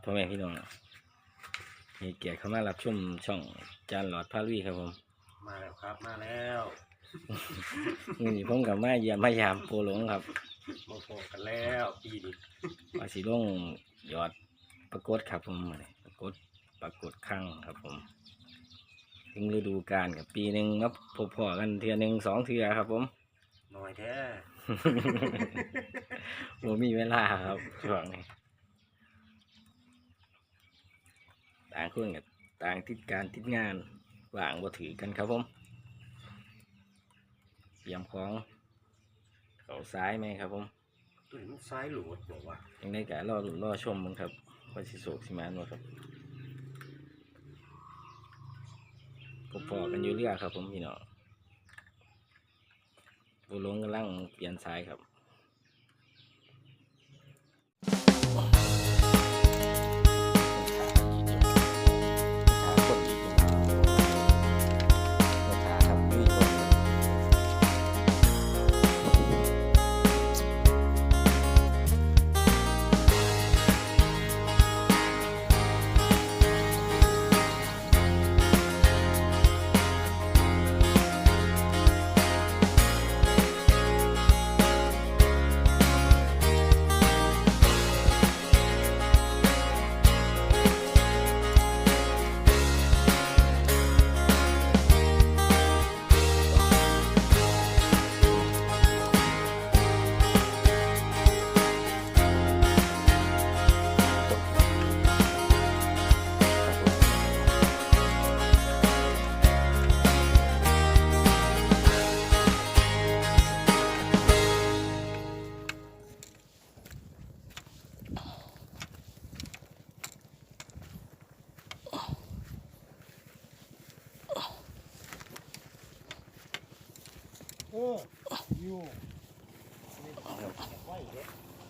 บสวัสดีครับพ่อแม่พี่น้องมีเกียรติเข้ามารับชมช่องจานหลอดพาลุยครับผมมาแล้วครับมาแล้วเงินนี้ผมกับมาเยี่ยมมายามโปหลงครับมาโฟกันแล้วปีนี้ว่าสิลงยอดปรากฏครับผมมื้อนี้ปรากฏปรากฏข้างครับผมถึงฤดูกาลกับปีหนึ่งมาพบพอกันเทือหนึ่งสองเทือครับ ผมหน่อยแท้ผมมีเวลาครับช่วงนี้ ต่างคนกับต่างติดการติดงานว่างบ่ถือกันครับผมเตรียมของเขาซ้ายไหมครับผมตัวนี้มันซ้ายหลุดบอกว่ายังได้กะรอลุ้นรอชมมึงครับว่าสิโศกสิมานบ่ครับพบพอกันอยู่เรื่อยครับผมพี่น้องบูลงกำลังเปลี่ยนสายครับ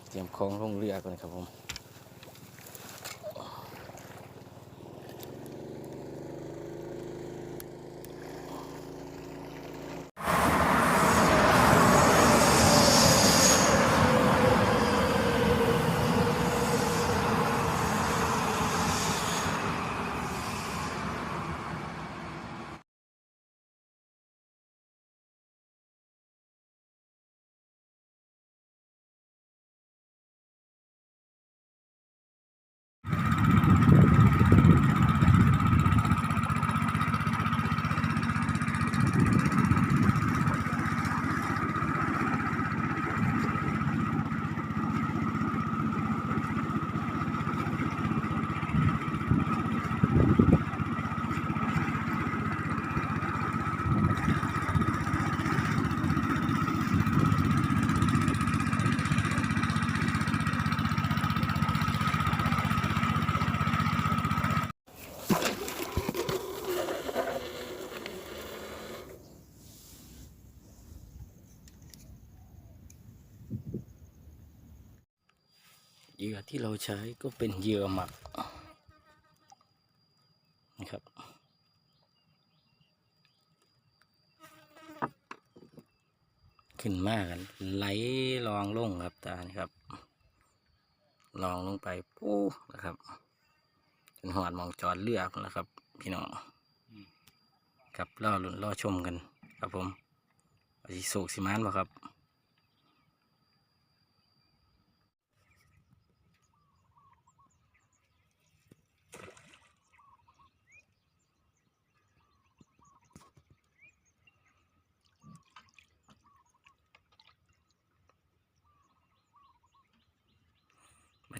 เตรียมของลงเรือก่อนครับผม ที่เราใช้ก็เป็นเหยื่อหมักนะครับขึ้นมากันไหลลองลงครับตานครับ ลองลงไปปู้นะครับจนหอดมองจอดเรือพุ่นะครับ พี่น้องครับรอลุ้นรอชมกัน ครับผมว่าสิโศกสิมานบ่ครับ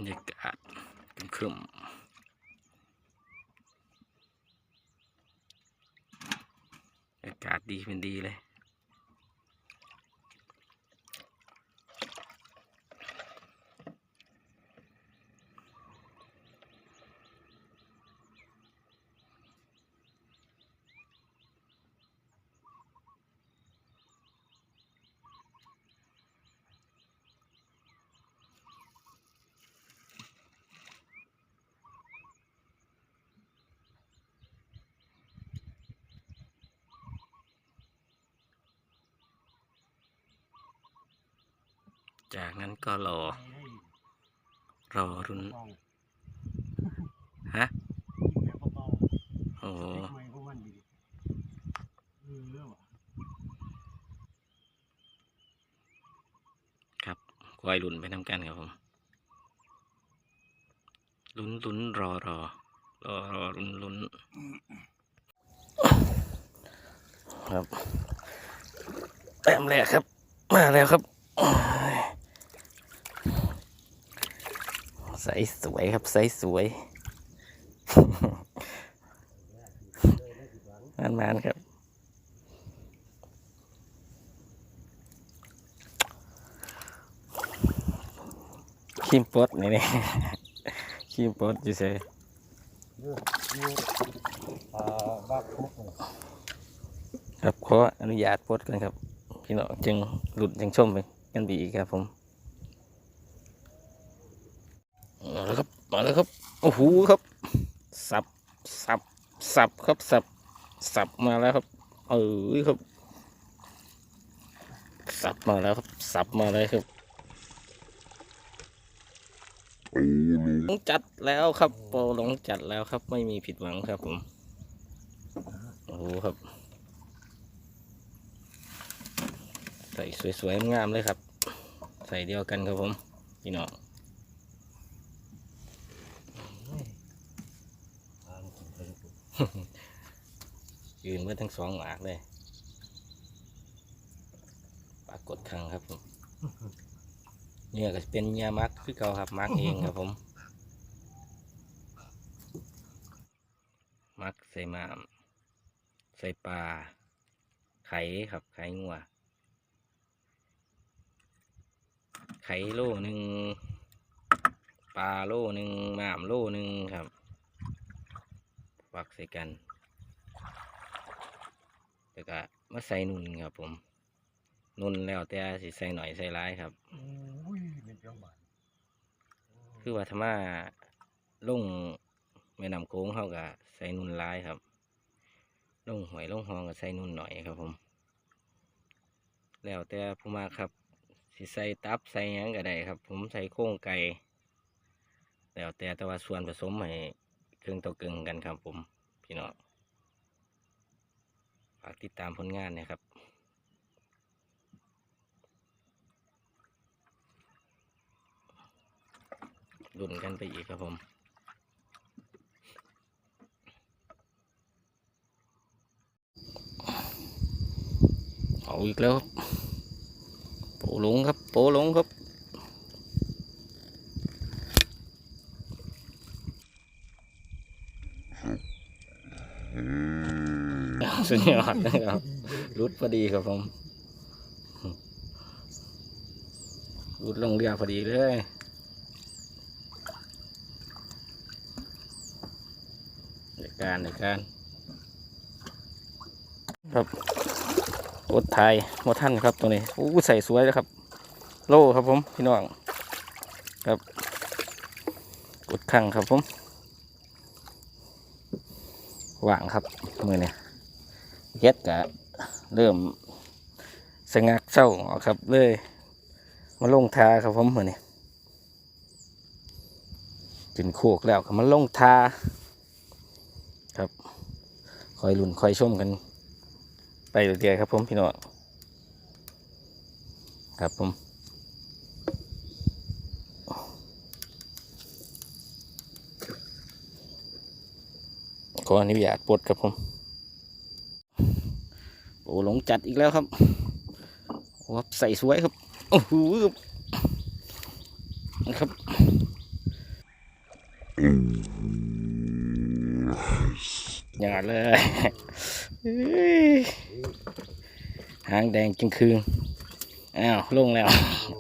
รยากาศครึมอากาศดีเป็นดีเลย จากนั้นก็รอ รอรุนฮะแบบเบาโอ้โหๆเล็กไม้พวกมันดีเออเรื่องว่ะครับคอยลุ้นไปทำกันครับผมลุ้นลุ้นรอรอรอรอลุ้นลุ้นครับแต้มแรกครับ มาแล้วครับ ใสสวยครับใสสวยนานมานๆครับ คิมปดนี่นี่คิมปดอยู่เซ่ครับขออนุญาตปดกันครับ พี่น้องจึงหลุดจึงชมไปกันดีครับผมมา แล้วครับ โอ้โหครับ สับ สับ สับครับ สับ สับมาแล้วครับ เออครับ สับมาแล้วครับ สับมาเลยครับหลงจัดแล้วครับโปรหลงจัดแล้วครับ ไม่มีผิดหวังครับผม โอ้โหครับ ใส่สวยๆงามเลยครับ ใส่เดียวกันครับผม พี่น้อง ทานกินไปทุก ยืนเมื่อทั้งสองหมากเลย ปรากฏครั้งครับผมเนี่ยก็เป็นยามักคือเก่าครับมักเองครับผม มักใส่หมามใส่ปลาไข่ครับไข่งัวไข่โลหนึ่งปลาโลหนึ่งหมามโลหนึ่งครับ ปักใส่กัน แล้วก็มาใส่นุ่นครับผม นุ่นแล้วแต่สิใส่หน่อยใส่ร้ายครับโอ้ยเป็นเจ้าบ้านคือว่าธรรมาลงแม่น้ำโค้งเขาก็ใส่นุ่นร้ายครับลงหอยลงหองก็ใส่นุ่นหน่อยครับผม แล้วแต่ผู้มากครับสิใส่ตับใส่หยังก็ได้ครับ ผมใส่โค้งไก่แล้วแต่แต่ว่าส่วนผสมให้ เครื่งต่อเกึงกันครับผมพี่น้องฝากติดตามผลงานนะครับดุนกันไปอีกครับผมเอาอีกแล้วครับโปหลงครับโปหลงครับ สุดยอดนะครับรุดพอดีครับผมรุดลงเรือพอดีเลยเดี๋ยวการเดี๋ยวการครับรถไทยมอท่านครับตัวนี้อู้ใส่สวยเลยครับ โล่ครับผมพี่น้องครับกดขังครับผมว่างครับมือเนี่ย เย็ดกะเริ่มสงักเศร้าออกครับเลย มาลงทาครับผมเหมือเนี่ยกินโคกแล้วก็มาลงทาครับคอยลุ้นคอยชมกัน ไปเรื่อยๆครับผมพี่น้องครับผมขออนุญาตปลดครับผม อ้หลงจัดอีกแล้วครับโอ้ใส่สวยครับโอ้โหนะครับอย่าเลยเฮ้ยหางแดงจึงคืนอ้าวลงแล้วโอ้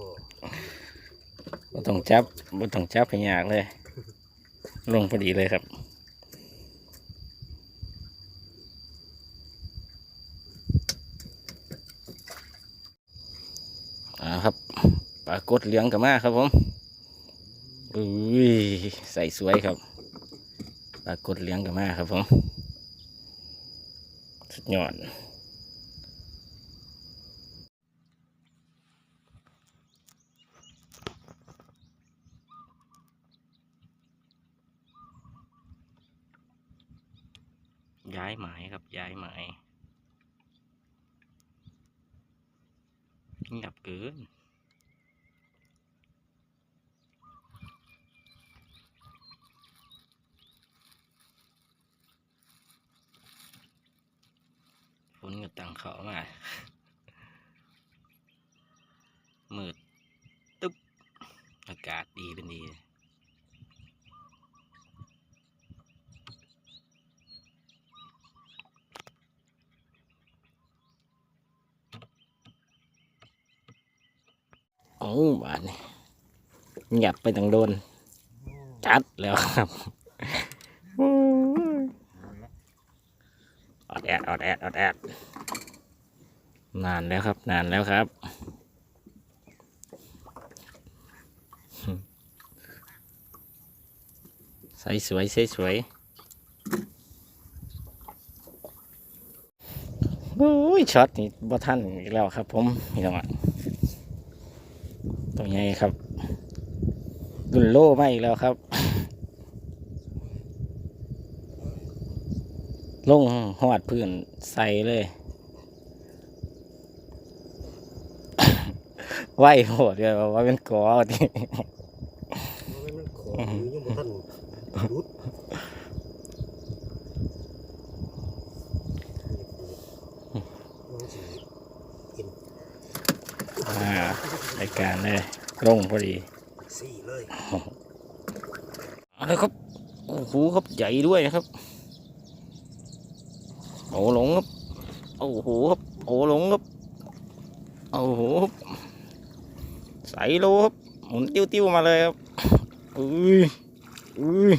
บ่ต้องจับบ่ต้องจับให้ยากเลย ลงพอดีเลยครับ อ่าครับปลากดเหลืองกับมาครับผมอุ้ยใส่สวยครับปลากดเหลืองกับมาครับผมสุดยอดย้ายหมายครับย้ายหมายเงียบเกิน ฝนก็ตังเขามา มืด ตึ๊บ อากาศดีเป็นดี โอ้ บานเงียบไปตั้งโดน จัดแล้วครับออดแอดออดแอดออดแอดนานแล้วครับ นานแล้วครับใส่สวยใส่สวยโอ้ยช็อตนี่บ่ทันอีกแล้วครับผมนี่ต้องอะ ตัวใหญ่ครับรุ่นโล่มาอีกแล้วครับ ลงหอดพื้นใส่เลย ไหวโหดเลยว่าเป็นกอที่มันขออยู่ยังบ่ทันรุดมันสิกิน อ่า รายการเลยลงพอดีสี่เลยเอาเลยครับโอ้โหครับใหญ่ด้วยนะครับโอ้หลงครับโอ้โหครับโอ้หลงครับโอ้โหครับใส่โลครับหมุนติ้วๆมาเลยครับอุ้ยอุ้ย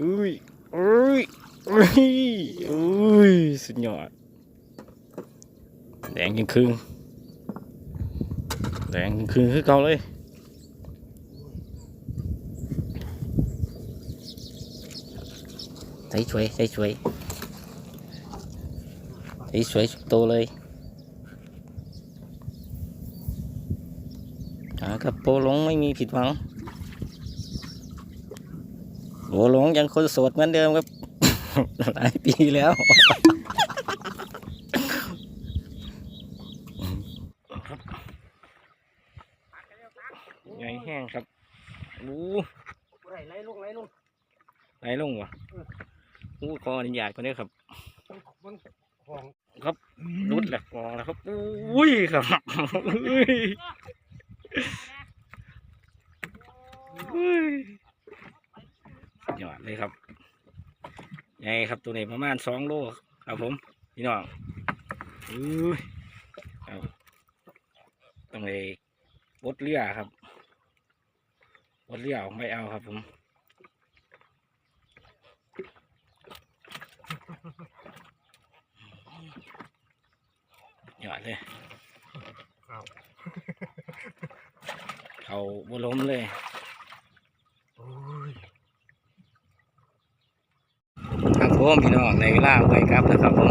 อุ้ยอุ้ยอุ้ยอุ้ยสุดยอดแดงยังคืน แดงคืนคือเก่าเลยใส่สวยใส่สวยใส่สวยสุดโตเลยอากับโปหลงไม่มีผิดหวังโปหลงยังคนโสดเหมือนเดิมครับ หลายปีแล้วครับ ใหญ่แห้งครับโอ้ไรไล่ลงไล่ลงไหลลงวะโอ้ขออนุญาตก่อนเด้อครับมันของรุดแหละกองแล้วครับอุ้ยครับอุ้ยอุ้ยสุดยอดเลยครับใหญ่ครับตัวนี้ประมาณสองโลครับผมพี่น้องอุ้ยครับต้องเลยบดเรือครับ บดเรือออกไม่เอาครับผมยอดเลยครับเขาบล้มเลยโอ้ยครับผมพี่น้องในเวลาไว้ครับนะครับผม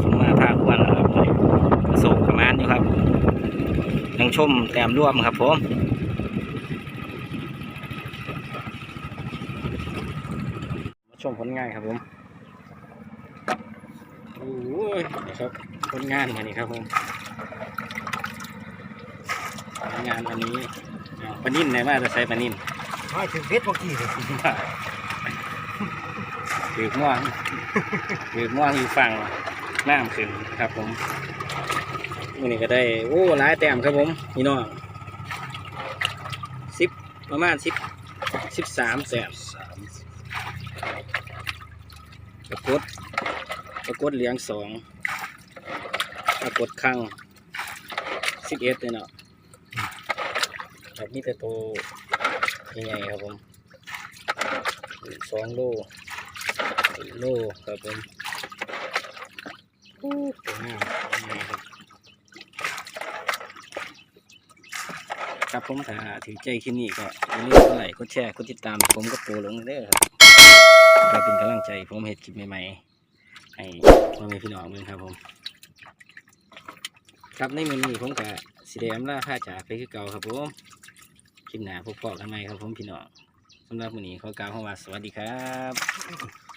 ผมมาภาควันแล้วครับกระสุกประมาณอยู่ครับยัง ชมแต้มร่วมครับผมมาชมผลงานครับผมโอ้ยนะครับผลงานมานี่ครับผมผลงานวันนี้อ้าวปลานิ่นไหนมาจะใช้ปลานิ่นให้ถึงเพชรเมื่อกี้เลยถือม่วงถือม่วงอยู่ฝั่งน้ำขึ้นครับผม วันนี้ก็ได้โอ้หลายแต้มครับผมพี่น้องสิบประมาณสิบสิบสามแต้มสามปรากฏปรากฏเหลียงสองปรากฏคังสิบเอ็ดเลยเนาะแบบนี้แต่โตใหญ่ๆครับผมสองโลโลครับผมโอ้สวยงามสวยงาม ครับผมถ้าถือใจคลิปนี้ก็อย่าลืมกดไลค์กดแชร์กดติดตามผมก็โปรลงเด้อครับเพื่อเป็นกำลังใจผมเห็ดคลิปใหม่ๆให้พ่อแม่พี่น้องเมืองครับผมครับในมือนี้ผมกับสีแดงล่าผ้าจากไปคือเก่าครับผมคลิปหน้าพบปะกันใหม่ครับผมพี่น้องสำหรับวันนี้ขอกล่าวคำว่าสวัสดีครับ